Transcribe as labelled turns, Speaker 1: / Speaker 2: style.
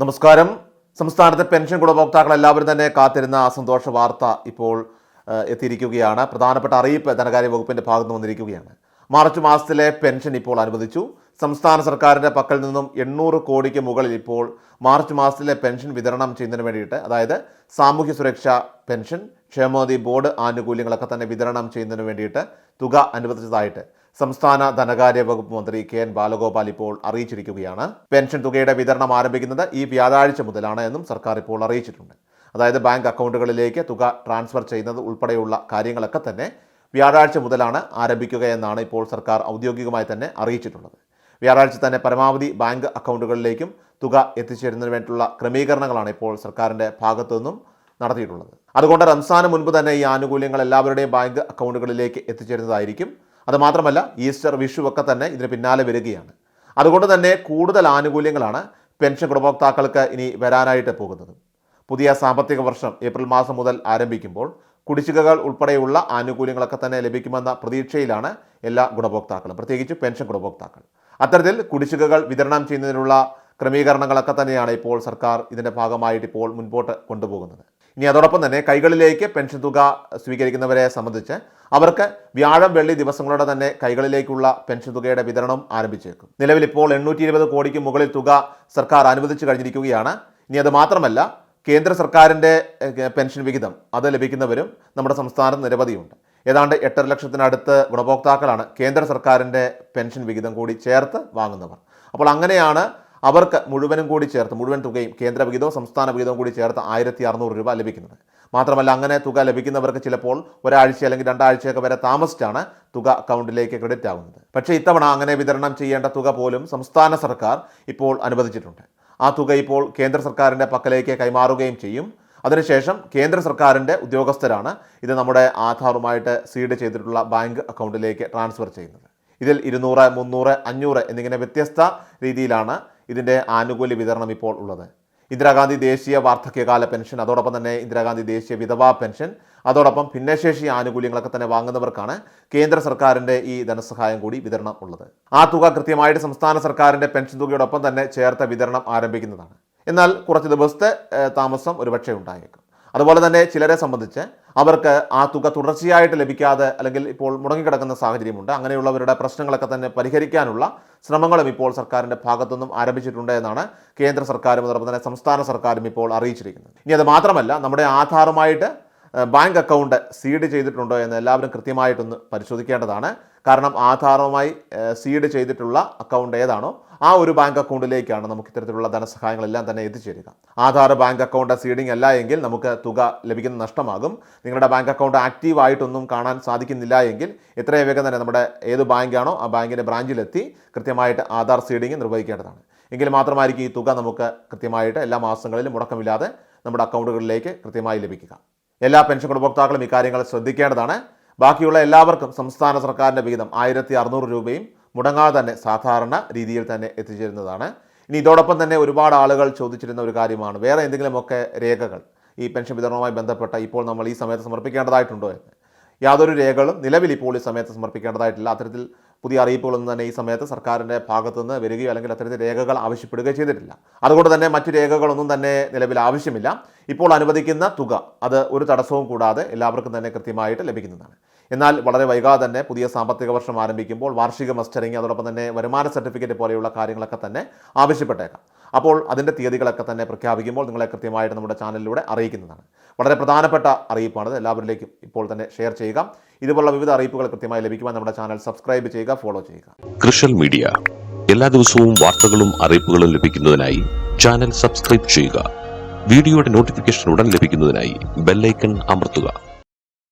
Speaker 1: നമസ്കാരം. സംസ്ഥാനത്തെ പെൻഷൻ ഗുണഭോക്താക്കൾ എല്ലാവരും തന്നെ കാത്തിരുന്ന ആ സന്തോഷ വാർത്ത ഇപ്പോൾ എത്തിയിരിക്കുകയാണ്. പ്രധാനപ്പെട്ട അറിയിപ്പ് ധനകാര്യ വകുപ്പിന്റെ ഭാഗത്ത് വന്നിരിക്കുകയാണ്. മാർച്ച് മാസത്തിലെ പെൻഷൻ ഇപ്പോൾ അനുവദിച്ചു. സംസ്ഥാന സർക്കാരിന്റെ പക്കൽ നിന്നും എണ്ണൂറ് കോടിക്ക് മുകളിൽ ഇപ്പോൾ മാർച്ച് മാസത്തിലെ പെൻഷൻ വിതരണം ചെയ്യുന്നതിന് വേണ്ടിയിട്ട് അതായത് സാമൂഹ്യ സുരക്ഷാ പെൻഷൻ ക്ഷേമനിധി ബോർഡ് ആനുകൂല്യങ്ങളൊക്കെ തന്നെ വിതരണം ചെയ്യുന്നതിന് വേണ്ടിയിട്ട് തുക അനുവദിച്ചതായിട്ട് സംസ്ഥാന ധനകാര്യ വകുപ്പ് മന്ത്രി കെ എൻ ബാലഗോപാൽ ഇപ്പോൾ അറിയിച്ചിരിക്കുകയാണ്. പെൻഷൻ തുകയുടെ വിതരണം ആരംഭിക്കുന്നത് ഈ വ്യാഴാഴ്ച മുതലാണ് എന്നും സർക്കാർ ഇപ്പോൾ അറിയിച്ചിട്ടുണ്ട്. അതായത് ബാങ്ക് അക്കൗണ്ടുകളിലേക്ക് തുക ട്രാൻസ്ഫർ ചെയ്യുന്നത് ഉൾപ്പെടെയുള്ള കാര്യങ്ങളൊക്കെ തന്നെ വ്യാഴാഴ്ച മുതലാണ് ആരംഭിക്കുകയെന്നാണ് ഇപ്പോൾ സർക്കാർ ഔദ്യോഗികമായി തന്നെ അറിയിച്ചിട്ടുള്ളത്. വ്യാഴാഴ്ച തന്നെ പരമാവധി ബാങ്ക് അക്കൗണ്ടുകളിലേക്കും തുക എത്തിച്ചേരുന്നതിന് വേണ്ടിയിട്ടുള്ള ക്രമീകരണങ്ങളാണ് ഇപ്പോൾ സർക്കാരിന്റെ ഭാഗത്തു നിന്നും നടത്തിയിട്ടുള്ളത്. അതുകൊണ്ട് റംസാന് മുൻപ് തന്നെ ഈ ആനുകൂല്യങ്ങൾ എല്ലാവരുടെയും ബാങ്ക് അക്കൗണ്ടുകളിലേക്ക് എത്തിച്ചേരുന്നതായിരിക്കും അതുമാത്രമല്ല ഈസ്റ്റർ വിഷു ഒക്കെ തന്നെ ഇതിന് പിന്നാലെ വരികയാണ്. അതുകൊണ്ട് തന്നെ കൂടുതൽ ആനുകൂല്യങ്ങളാണ് പെൻഷൻ ഗുണഭോക്താക്കൾക്ക് ഇനി വരാനായിട്ട് പോകുന്നത്. പുതിയ സാമ്പത്തിക വർഷം ഏപ്രിൽ മാസം മുതൽ ആരംഭിക്കുമ്പോൾ കുടിശ്ശികകൾ ഉൾപ്പെടെയുള്ള ആനുകൂല്യങ്ങളൊക്കെ തന്നെ ലഭിക്കുമെന്ന പ്രതീക്ഷയിലാണ് എല്ലാ ഗുണഭോക്താക്കളും പ്രത്യേകിച്ച് പെൻഷൻ ഗുണഭോക്താക്കൾ. അത്തരത്തിൽ കുടിശ്ശികകൾ വിതരണം ചെയ്യുന്നതിനുള്ള ക്രമീകരണങ്ങളൊക്കെ തന്നെയാണ് ഇപ്പോൾ സർക്കാർ ഇതിന്റെ ഭാഗമായിട്ട് ഇപ്പോൾ മുൻപോട്ട് കൊണ്ടുപോകുന്നത്. ഇനി അതോടൊപ്പം തന്നെ കൈകളിലേക്ക് പെൻഷൻ തുക സ്വീകരിക്കുന്നവരെ സംബന്ധിച്ച് അവർക്ക് വ്യാഴം വെള്ളി ദിവസങ്ങളോടെ തന്നെ കൈകളിലേക്കുള്ള പെൻഷൻ തുകയുടെ വിതരണം ആരംഭിച്ചേക്കും. നിലവിൽ ഇപ്പോൾ എണ്ണൂറ്റി ഇരുപത് കോടിക്ക് മുകളിൽ തുക സർക്കാർ അനുവദിച്ചു കഴിഞ്ഞിരിക്കുകയാണ്. ഇനി അത് മാത്രമല്ല കേന്ദ്ര സർക്കാരിന്റെ പെൻഷൻ വിഹിതം അത് ലഭിക്കുന്നവരും നമ്മുടെ സംസ്ഥാനത്ത് നിരവധിയുണ്ട്. ഏതാണ്ട് എട്ടര ലക്ഷത്തിനടുത്ത് ഗുണഭോക്താക്കളാണ് കേന്ദ്ര സർക്കാരിന്റെ പെൻഷൻ വിഹിതം കൂടി ചേർത്ത് വാങ്ങുന്നവർ. അപ്പോൾ അങ്ങനെയാണ് അവർക്ക് മുഴുവനും കൂടി ചേർത്ത് മുഴുവൻ തുകയും കേന്ദ്ര വിഹിതവും സംസ്ഥാന വിഹിതവും കൂടി ചേർത്ത് ആയിരത്തി അറുന്നൂറ് രൂപ ലഭിക്കുന്നത്. മാത്രമല്ല അങ്ങനെ തുക ലഭിക്കുന്നവർക്ക് ചിലപ്പോൾ ഒരാഴ്ച അല്ലെങ്കിൽ രണ്ടാഴ്ചയൊക്കെ വരെ താമസിച്ചാണ് തുക അക്കൗണ്ടിലേക്ക് ക്രെഡിറ്റ് ആകുന്നത് പക്ഷേ ഇത്തവണ അങ്ങനെ വിതരണം ചെയ്യേണ്ട തുക പോലും സംസ്ഥാന സർക്കാർ ഇപ്പോൾ അനുവദിച്ചിട്ടുണ്ട്. ആ തുക ഇപ്പോൾ കേന്ദ്ര സർക്കാരിന്റെ പക്കലേക്ക് കൈമാറുകയും ചെയ്യും. അതിനുശേഷം കേന്ദ്ര സർക്കാരിന്റെ ഉദ്യോഗസ്ഥരാണ് ഇത് നമ്മുടെ ആധാറുമായിട്ട് സീഡ് ചെയ്തിട്ടുള്ള ബാങ്ക് അക്കൗണ്ടിലേക്ക് ട്രാൻസ്ഫർ ചെയ്യുന്നത്. ഇതിൽ ഇരുന്നൂറ് മുന്നൂറ് അഞ്ഞൂറ് എന്നിങ്ങനെ വ്യത്യസ്ത രീതിയിലാണ് ഇതിന്റെ ആനുകൂല്യ വിതരണം ഇപ്പോൾ ഉള്ളത്. ഇന്ദിരാഗാന്ധി ദേശീയ വാർദ്ധക്യകാല പെൻഷൻ അതോടൊപ്പം തന്നെ ഇന്ദിരാഗാന്ധി ദേശീയ വിധവാ പെൻഷൻ അതോടൊപ്പം ഭിന്നശേഷി ആനുകൂല്യങ്ങളൊക്കെ തന്നെ വാങ്ങുന്നവർക്കാണ് കേന്ദ്ര സർക്കാരിന്റെ ഈ ധനസഹായം കൂടി വിതരണം ഉള്ളത്. ആ തുക കൃത്യമായിട്ട് സംസ്ഥാന സർക്കാരിന്റെ പെൻഷൻ തുകയോടൊപ്പം തന്നെ ചേർത്ത വിതരണം ആരംഭിക്കുന്നതാണ്. എന്നാൽ കുറച്ച് ദിവസത്തെ താമസം ഒരുപക്ഷെ ഉണ്ടായേക്കും. അതുപോലെ തന്നെ ചിലരെ സംബന്ധിച്ച് അവർക്ക് ആ തുക തുടർച്ചയായിട്ട് ലഭിക്കാതെ അല്ലെങ്കിൽ ഇപ്പോൾ മുടങ്ങിക്കിടക്കുന്ന സാഹചര്യമുണ്ട്. അങ്ങനെയുള്ളവരുടെ പ്രശ്നങ്ങളൊക്കെ തന്നെ പരിഹരിക്കാനുള്ള ശ്രമങ്ങളും ഇപ്പോൾ സർക്കാരിന്റെ ഭാഗത്തുനിന്നും ആരംഭിച്ചിട്ടുണ്ട് എന്നാണ് കേന്ദ്ര സർക്കാരും അതോടൊപ്പം തന്നെ സംസ്ഥാന സർക്കാരും ഇപ്പോൾ അറിയിച്ചിരിക്കുന്നത്. ഇനി അത് മാത്രമല്ല നമ്മുടെ ആധാറുമായിട്ട് ബാങ്ക് അക്കൗണ്ട് സീഡ് ചെയ്തിട്ടുണ്ടോ എന്ന് എല്ലാവരും കൃത്യമായിട്ടൊന്ന് പരിശോധിക്കേണ്ടതാണ്. കാരണം ആധാറുമായി സീഡ് ചെയ്തിട്ടുള്ള അക്കൗണ്ട് ഏതാണോ ആ ഒരു ബാങ്ക് അക്കൗണ്ടിലേക്കാണ് നമുക്ക് ഇത്തരത്തിലുള്ള ധനസഹായങ്ങളെല്ലാം തന്നെ എത്തിച്ചേരുക. ആധാർ ബാങ്ക് അക്കൗണ്ട് സീഡിംഗ് അല്ല എങ്കിൽ നമുക്ക് തുക ലഭിക്കുന്ന നഷ്ടമാകും. നിങ്ങളുടെ ബാങ്ക് അക്കൗണ്ട് ആക്റ്റീവ് ആയിട്ടൊന്നും കാണാൻ സാധിക്കുന്നില്ല എങ്കിൽ എത്രയും വേഗം തന്നെ നമ്മുടെ ഏത് ബാങ്കാണോ ആ ബാങ്കിന്റെ ബ്രാഞ്ചിലെത്തി കൃത്യമായിട്ട് ആധാർ സീഡിംഗ് നിർവഹിക്കേണ്ടതാണ്. എങ്കിൽ മാത്രമായിരിക്കും ഈ തുക നമുക്ക് കൃത്യമായിട്ട് എല്ലാ മാസങ്ങളിലും മുടക്കമില്ലാതെ നമ്മുടെ അക്കൗണ്ടുകളിലേക്ക് കൃത്യമായി ലഭിക്കുക. എല്ലാ പെൻഷൻ ഗുണഭോക്താക്കളും ഇക്കാര്യങ്ങൾ ശ്രദ്ധിക്കേണ്ടതാണ്. ബാക്കിയുള്ള എല്ലാവർക്കും സംസ്ഥാന സർക്കാരിന്റെ വിഹിതം ആയിരത്തി അറുന്നൂറ് രൂപയും മുടങ്ങാതെ തന്നെ സാധാരണ രീതിയിൽ തന്നെ എത്തിച്ചേരുന്നതാണ്. ഇനി ഇതോടൊപ്പം തന്നെ ഒരുപാട് ആളുകൾ ചോദിച്ചിരുന്ന ഒരു കാര്യമാണ്. വേറെ എന്തെങ്കിലുമൊക്കെ രേഖകൾ ഈ പെൻഷൻ വിതരണവുമായി ബന്ധപ്പെട്ട ഇപ്പോൾ നമ്മൾ ഈ സമയത്ത് സമർപ്പിക്കേണ്ടതായിട്ടുണ്ടോ എന്ന്? യാതൊരു രേഖകളും നിലവിൽ ഇപ്പോൾ ഈ സമയത്ത് സമർപ്പിക്കേണ്ടതായിട്ടില്ല. അത്തരത്തിൽ പുതിയ അറിയിപ്പുകളൊന്നും തന്നെ ഈ സമയത്ത് സർക്കാരിന്റെ ഭാഗത്തുനിന്ന് വരികയോ അല്ലെങ്കിൽ അത്തരത്തിൽ രേഖകൾ ആവശ്യപ്പെടുകയോ ചെയ്തിട്ടില്ല. അതുകൊണ്ട് തന്നെ മറ്റു രേഖകളൊന്നും തന്നെ നിലവിൽ ആവശ്യമില്ല. ഇപ്പോൾ അനുവദിക്കുന്ന തുക അത് ഒരു തടസ്സവും കൂടാതെ എല്ലാവർക്കും തന്നെ കൃത്യമായിട്ട് ലഭിക്കുന്നതാണ്. എന്നാൽ വളരെ വൈകാതെ തന്നെ പുതിയ സാമ്പത്തിക വർഷം ആരംഭിക്കുമ്പോൾ വാർഷിക മസ്റ്ററിങ് അതോടൊപ്പം തന്നെ വരുമാന സർട്ടിഫിക്കറ്റ് പോലെയുള്ള കാര്യങ്ങളൊക്കെ തന്നെ ആവശ്യപ്പെട്ടേക്കാം. അപ്പോൾ അതിന്റെ തീയതികളൊക്കെ തന്നെ പ്രഖ്യാപിക്കുമ്പോൾ നിങ്ങളെ കൃത്യമായിട്ട് നമ്മുടെ ചാനലിലൂടെ അറിയിക്കുന്നതാണ്. വളരെ പ്രധാനപ്പെട്ട അറിയിപ്പാണത്. എല്ലാവരിലേക്കും ഇപ്പോൾ തന്നെ ഷെയർ ചെയ്യുക. ഇതുപോലുള്ള വിവിധ അറിയിപ്പുകൾ കൃത്യമായി ലഭിക്കുവാൻ നമ്മുടെ ചാനൽ സബ്സ്ക്രൈബ് ചെയ്യുക ഫോളോ ചെയ്യുക.
Speaker 2: കൃഷൽ മീഡിയ. എല്ലാ ദിവസവും വാർത്തകളും അറിയിപ്പുകളും ലഭിക്കുന്നതിനായി ചാനൽ സബ്സ്ക്രൈബ് ചെയ്യുക. വീഡിയോയുടെ നോട്ടിഫിക്കേഷൻ ഉടൻ ലഭിക്കുന്നതിനായി ബെല്ലൈക്കൺ അമർത്തുക.